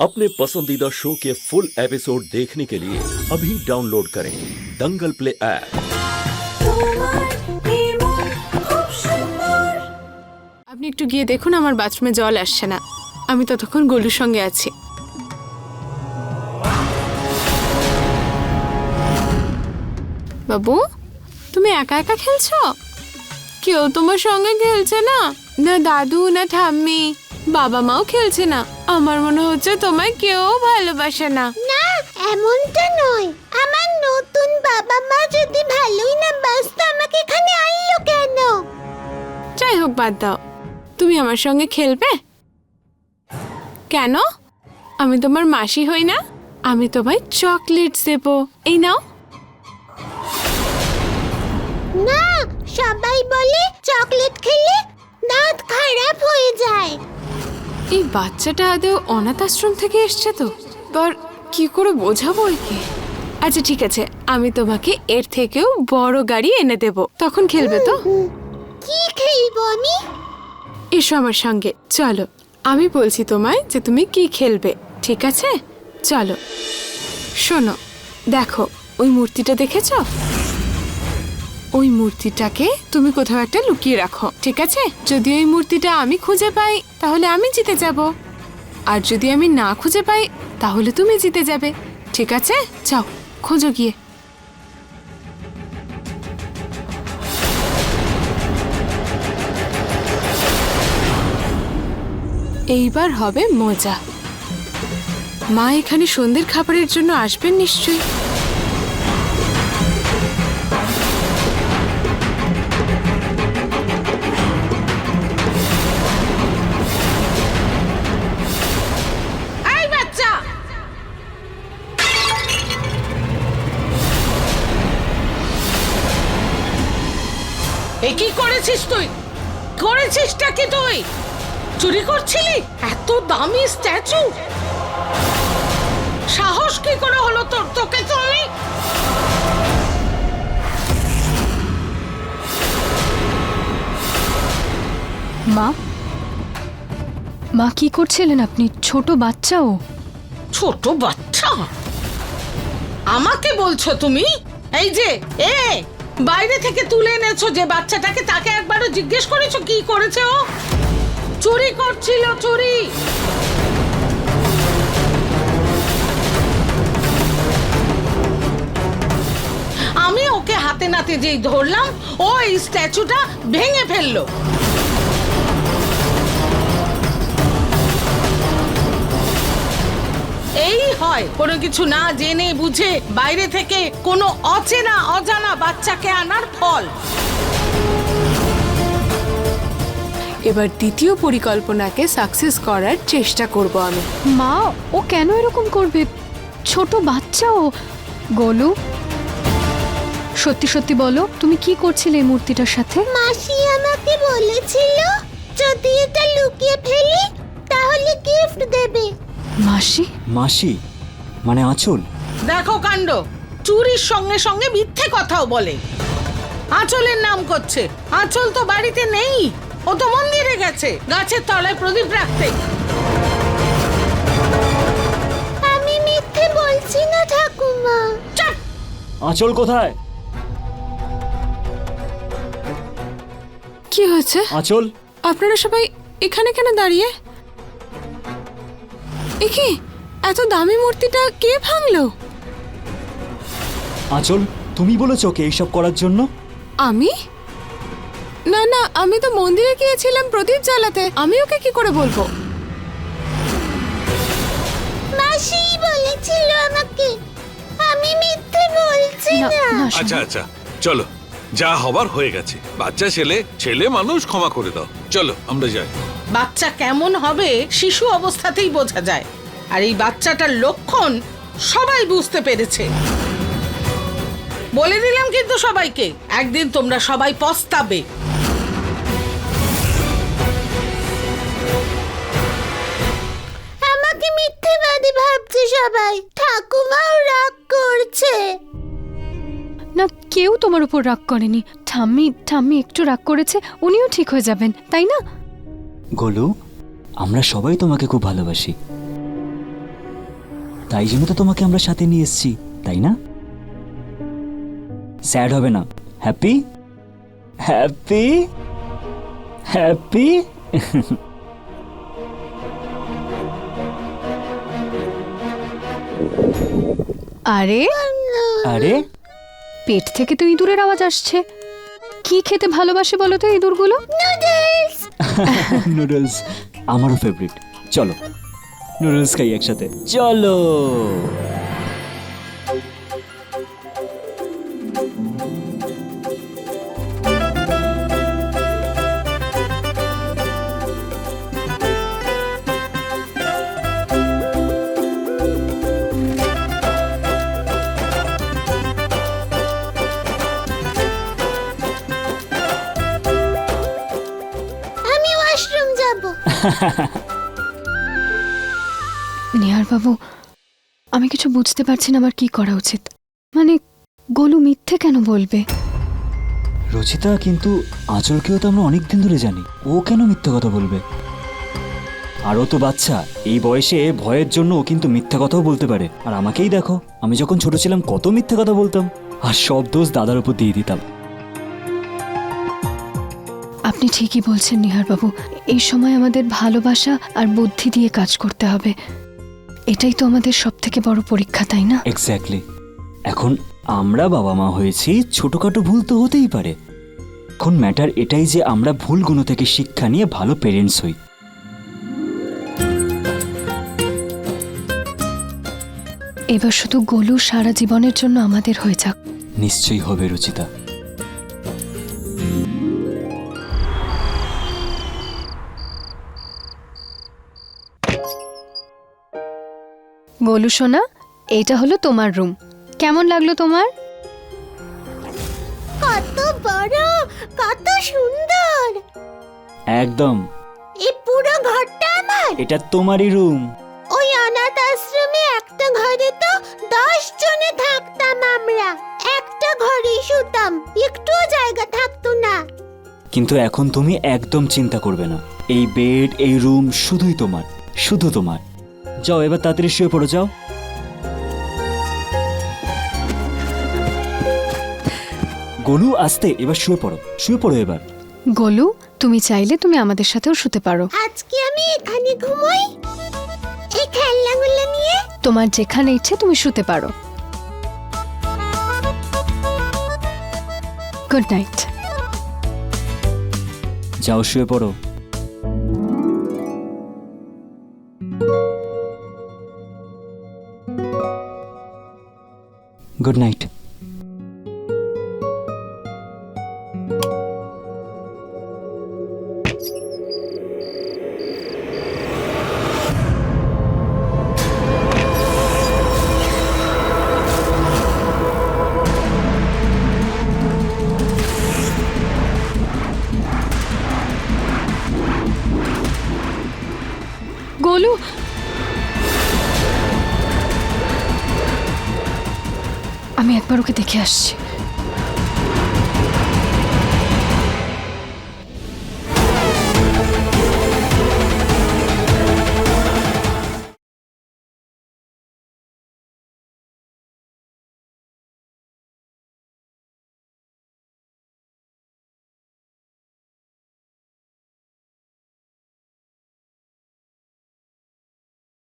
अपने पसंदीदा शो के फुल एपिसोड देखने के लिए अभी डाउनलोड करें दंगल प्ले ऐप আপনি একটু গিয়ে দেখুন আমার বাথরুমে জল আসছে না আমি ততক্ষণ গোলুর সঙ্গে আছি বাবু তুমি একা একা খেলছো কেউ তোমার সঙ্গে খেলছে না না দাদু না ঠাম্মি বাবা মাও খেলছে না। আমার মনে হচ্ছে তোমায় কেউ ভালোবাসে না। না এমনটা নয়। আমার নতুন বাবা মা যদি ভালোই না বাসতো আমাকে এখানে আনলো কেন? যাই হোক বাদ দাও। তুমি আমার সঙ্গে খেলবে? কেন? আমি তোমার মাসি হই না? আমি তোমায় চকলেটস দেবো। এই নাও। না সবাই বলে চকলেট খেলে এই বাচ্চাটা আদৌ অনাথ আশ্রম থেকে এসছে তো? পর কি করে বোঝাবো একে আচ্ছা ঠিক আছে। আমি তোমাকে এর থেকেও বড় গাড়ি এনে দেব। তখন খেলবে তো? কি খেলব আমি? এসো আমার সঙ্গে। চলো আমি বলছি তোমায় যে তুমি কি খেলবে ঠিক আছে? চলো। শোনো দেখো ওই মূর্তিটা দেখেছ? ওই মূর্তিটাকে তুমি কোথাও একটা লুকিয়ে রাখো, ঠিক আছে? যদি ওই মূর্তিটা আমি খুঁজে পাই, তাহলে আমি জিতে যাব। আর যদি আমি না খুঁজে পাই, তাহলে তুমি জিতে যাবে, ঠিক আছে? যাও, খোঁজো গিয়ে। এইবার হবে মজা। মা এখানে সন্ধ্যের খাবারের জন্য আসবেন নিশ্চয়ই। এ কি করেছিস তুই? করেছিসটা কি তুই? চুরি করছিলি? এত দামি স্ট্যাচু? সাহস কি করে হলো তোর? তোকে তো আমি মা? মা কি করছিলেন আপনি? ছোট বাচ্চাও ছোট বাচ্চা? আমাকে বলছো তুমি? এই যে এ! বাইরে থেকে তুলে এনেছো যে বাচ্চাটাকে, তাকে একবারও জিজ্ঞেস করেছ কি করেছে ও? চুরি করছিল, চুরি! আমি ওকে হাতে নাতে যেই ধরলাম, ও এই স্ট্যাচুটা ভেঙে ফেলল। এই হয়। কোনো কিছু না জেনে বুঝে বাইরে থেকে কোনো অচেনা অজানা বাচ্চাকে আনার ফল। এবার দ্বিতীয় পরিকল্পনাকে সাকসেস করার চেষ্টা করব আমি। মা ও কেন এরকম করবে? ছোট বাচ্চা ও। গোলু সত্যি সত্যি বলো তুমি কি করছিলে এই মূর্তিটার সাথে? মাসি আমাকে বলেছিল যদি এটা লুকিয়ে ফেলি তাহলে গিফট দেবে। মাসি? মাসি? মানে আঁচল? দেখো কাণ্ড। চুরির সঙ্গে সঙ্গে মিথ্যে কথাও বলে। আঁচলের নাম করছে। আঁচল তো বাড়িতে নেই। ও তো মন্দিরে গেছে। গাছের তলায় প্রদীপ রাখতে। আমি মিথ্যে বলছি না ঠাকুমা। আঁচল কোথায়? কি হয়েছে? আঁচল? আপনারা সবাই এখানে কেন দাঁড়িয়ে? এ কি এত দামি মূর্তিটা কে ভাঙলো? আঁচল তুমি বলেছ ওকে এইসব করার জন্য? আমি? না না আমি তো মন্দিরে গিয়েছিলাম প্রদীপ জ্বালাতে। আমি ওকে কি করে বলব? মাসি বলেছিল আমাকে। আমি মিথ্যে বলছি না আচ্ছা আচ্ছা চলো যা হবার হয়ে গেছে। বাচ্চা ছেলে ছেলে মানুষ ক্ষমা করে দাও। চলো আমরা যাই। বাচ্চা কেমন হবে শিশু অবস্থাতেই বোঝা যায়। আর এই বাচ্চাটার লক্ষণ সবাই বুঝতে পেরেছে। বলে দিলাম কিন্তু সবাইকে একদিন তোমরা সবাই পস্তাবে। আমাকে মিথ্যেবাদী ভাবছে সবাই। ঠাকুমাও রাগ করছে। না কেউ তোমার উপর রাগ করেনি। ঠাম্মি ঠাম্মি একটু রাগ করেছে উনিও ঠিক হয়ে যাবেন তাই না? গোলু আমরা সবাই তোমাকে খুব ভালোবাসি। তাই জন্য তো তোমাকে আমরা সাথে নিয়ে এসেছি তাই না? স্যাড হবে না। হ্যাপি? হ্যাপি? হ্যাপি? আরে? আরে? পেট থেকে তো ইঁদুরের আওয়াজ আসছে। কি খেতে ভালোবাসে বলো তো ইঁদুরগুলো? নুডলস! আমারও ফেভারিট চলো নুডলস খাই একসাথে। চলো! বাবু আমি কিছু বুঝতে পারছি না আমার কি করা উচিত। মানে গোলু মিথ্যে কেন বলবে? রচিতা, কিন্তু আঁচলকেও তো আমরা অনেক দিন ধরে জানি। ও কেন মিথ্যে কথা বলবে? আরও তো বাচ্চা, এই বয়সে ভয়ের জন্য ও কিন্তু মিথ্যা কথাও বলতে পারে। আর আমাকেই দেখো, আমি যখন ছোট ছিলাম কত মিথ্যে কথা বলতাম। আর সব দোষ দাদার উপর দিয়ে দিতাম। আপনি ঠিকই বলছেন নিহার বাবু এই সময় আমাদের ভালোবাসা আর বুদ্ধি দিয়ে কাজ করতে হবে। এটাই তো আমাদের সব থেকে বড় পরীক্ষা তাই না? এক্স্যাক্টলি এখন আমরা বাবা মা হয়েছি ছোটখাটো ভুল তো হতেই পারে। এখন ম্যাটার এটাই যে আমরা ভুলগুলো থেকে শিক্ষা নিয়ে ভালো পেরেন্টস হই। এবার শুধু গোলু সারা জীবনের জন্য আমাদের হয়ে যাক। নিশ্চয়ই হবে রুচিতা। গোলু সোনা এইটা হলো তোমার রুম। কেমন লাগল তোমার? কত বড় কত সুন্দর। একদম। এই পুরো ঘরটা আমার। এটা তোমারই রুম। ওই অনাথ আশ্রমে একটা ঘরে তো দশ জনে থাকতাম আমরা। একটা ঘরেই শুতাম একটুও জায়গা থাকতো না। কিন্তু এখন তুমি একদম চিন্তা করবে না। এই বেড এই রুম শুধুই তোমার শুধু তোমার। যাও এবার তাড়াতাড়ি শুয়ে পড়ো যাও। গলু আসতে এবার শুয়ে পড়ো শুয়ে পড়ো এবার। গোলু তুমি চাইলে তুমি আমাদের সাথেও শুতে পারো। আজকে আমি এখানে ঘুমোই। এই খেলনাগুলো নিয়ে। তোমার যেখানে ইচ্ছে তুমি শুতে পারো। গুড নাইট যাও শুয়ে পড়ো। গুড নাইট গোলু আমি একবার ওকে দেখে আসছি।